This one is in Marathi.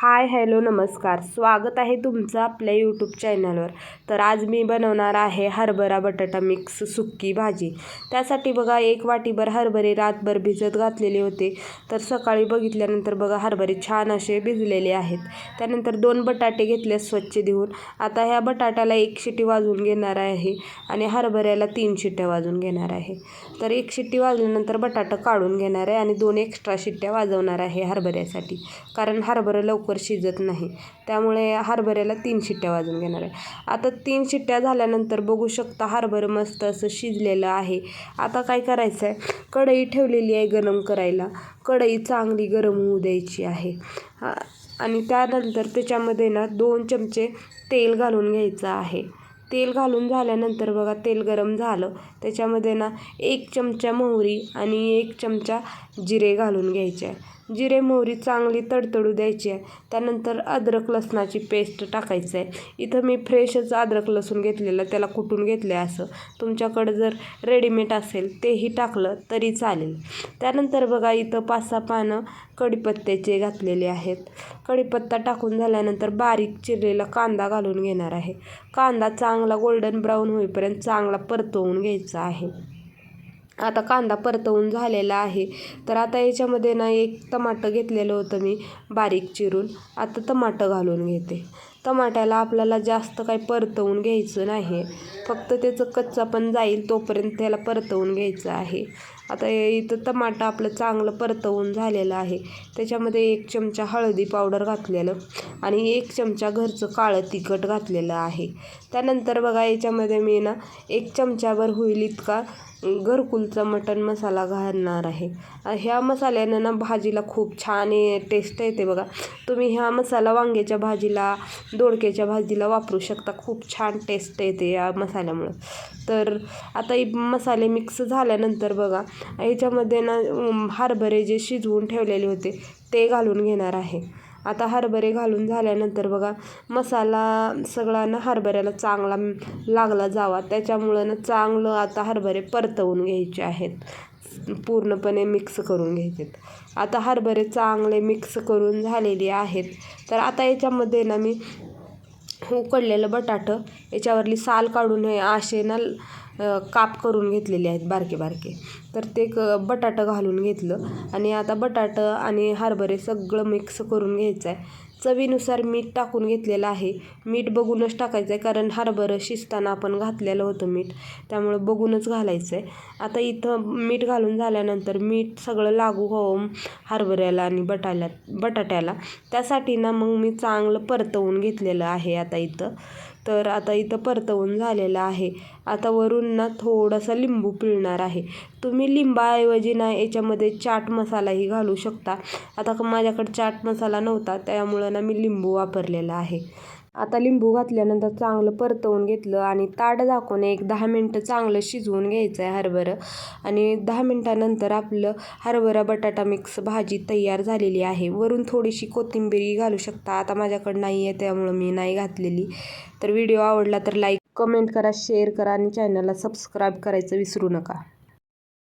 हाय हॅलो नमस्कार. स्वागत आहे तुमचं आपल्या यूट्यूब चॅनलवर तर आज मी बनवणार आहे हरभरा बटाटा मिक्स सुक्की भाजी. त्यासाठी बघा एक वाटीभर हरभरे रातभर भिजत घातलेले होते. तर सकाळी बघितल्यानंतर बघा हरभरे छान असे भिजलेले आहेत. त्यानंतर दोन बटाटे घेतले स्वच्छ देऊन आता ह्या बटाट्याला एक शिट्टी वाजवून घेणार आहे आणि हरभऱ्याला तीन शिट्ट्या वाजवून घेणार आहे. तर एक शिट्टी वाजल्यानंतर बटाटा काढून घेणार आहे आणि दोन एक्स्ट्रा शिट्ट्या वाजवणार आहे हरभऱ्यासाठी. कारण हरभरं लवकर शिजत नाही. त्यामुळे हरभऱ्याला तीन शिट्ट्या वाजून घेणार आहे. आता तीन शिट्ट्या झाल्यानंतर बघू शकता हरभरं मस्त असं शिजलेलं आहे. आता काय करायचं आहे कढई ठेवलेली आहे गरम करायला. कढई चांगली गरम होऊ द्यायची आहे. आणि त्यानंतर त्याच्यामध्ये ना दोन चमचे तेल घालून घ्यायचं आहे. तेल घालून झाल्यानंतर बघा तेल गरम झालं. त्याच्यामध्ये ना एक चमचा मोहरी आणि एक चमचा जिरे घालून घ्यायचे आहे. जिरे मोहरी चांगली तडतडू द्यायची आहे. त्यानंतर अद्रक लसणाची पेस्ट टाकायचं आहे. इथं मी फ्रेशच अद्रक लसूण घेतलेलं त्याला कुटून घेतलं आहे असं. तुमच्याकडं जर रेडीमेड असेल तेही टाकलं तरी चालेल. त्यानंतर बघा इथं पाच सहा पानं कढीपत्त्याचे घातलेले आहेत. कढीपत्ता टाकून झाल्यानंतर बारीक चिरलेला कांदा घालून घेणार आहे. कांदा चांगला गोल्डन ब्राऊन होईपर्यंत चांगला परतवून घ्यायचा आहे. आता कांदा परतवून झालेला आहे. तर आता याच्यामध्ये ना एक टमाटं घेतलेलं होतं मी बारीक चिरून. आता टमाटं घालून घेते. टमाट्याला आपल्याला जास्त काही परतवून घ्यायचं नाही. फक्त त्याचं कच्चा पण जाईल तोपर्यंत त्याला परतवून घ्यायचं आहे. आता इथं टमाटा आपलं चांगलं परतवून झालेलं आहे. त्याच्यामध्ये एक चमचा हळदी पावडर घातलेलं आणि एक चमचा घरचं काळं तिखट घातलेलं आहे. त्यानंतर बघा याच्यामध्ये मी ना एक चमचाभर होईल इतका घरकुलचा मटण मसाला घालणार आहे. ह्या मसाल्यानं ना भाजीला खूप छान टेस्ट येते बघा. तुम्ही ह्या मसाला वांग्याच्या भाजीला दोडक्याच्या भाजीला वापरू शकता. खूप छान टेस्ट येते या मसाल्यामुळं. तर आता मसाले मिक्स झाल्यानंतर बघा ह्याच्यामध्ये ना हरभरे जे शिजवून ठेवलेले होते ते घालून घेणार आहे. आता हरभरे घालून झाल्यानंतर बघा मसाला सगळा ना हरभऱ्याला चांगला लागला जावा. त्याच्यामुळं ना चांगलं आता हरभरे परतवून घ्यायचे आहेत. पूर्णपणे मिक्स करून घ्यायचे आता हरभरे चांगले मिक्स करून झालेले आहेत. तर आता याच्यामध्ये ना मी उकडलेलं बटाटं. याच्यावरली साल काढून हे आशेनं काप करून घेतलेले आहेत बारके बारके. तर ते क बटाटं घालून घेतलं आणि आता बटाटं आणि हरभरे सगळं मिक्स करून घ्यायचं आहे चवीनुसार मीठ टाकून घेतलेलं आहे. मीठ बघूनच टाकायचं आहे कारण हरभरं शिजताना आपण घातलेलं होतं मीठ. त्यामुळं बघूनच घालायचं आहे आता इथं मीठ घालून झाल्यानंतर मीठ सगळं लागू होऊन हरभऱ्याला आणि बटाल्या बटाट्याला. त्यासाठी ना मग मी चांगलं परतवून घेतलेलं आहे आता इथं. तर आता इथं परतवून झालेलं आहे. आता वरून ना थोडासा लिंबू पिळणार आहे. तुम्ही लिंबाऐवजी ना याच्यामध्ये चाट मसालाही घालू शकता. आता माझ्याकडे चाट मसाला नव्हता त्यामुळं ना मी लिंबू वापरलेला आहे. आता लिंबू घातल्यानंतर चांगलं परतवून घेतलं आणि ताट झाकून एक दहा मिनटं चांगलं शिजवून घ्यायचं आहे हरभरं. आणि दहा मिनटानंतर आपलं हरभरा बटाटा मिक्स भाजी तयार झालेली आहे. वरून थोडीशी कोथिंबीरी घालू शकता. आता माझ्याकडं नाही आहे त्यामुळं मी नाही घातलेली. तर व्हिडिओ आवडला तर लाईक कमेंट करा शेअर करा आणि चॅनलला सबस्क्राईब करायचं विसरू नका.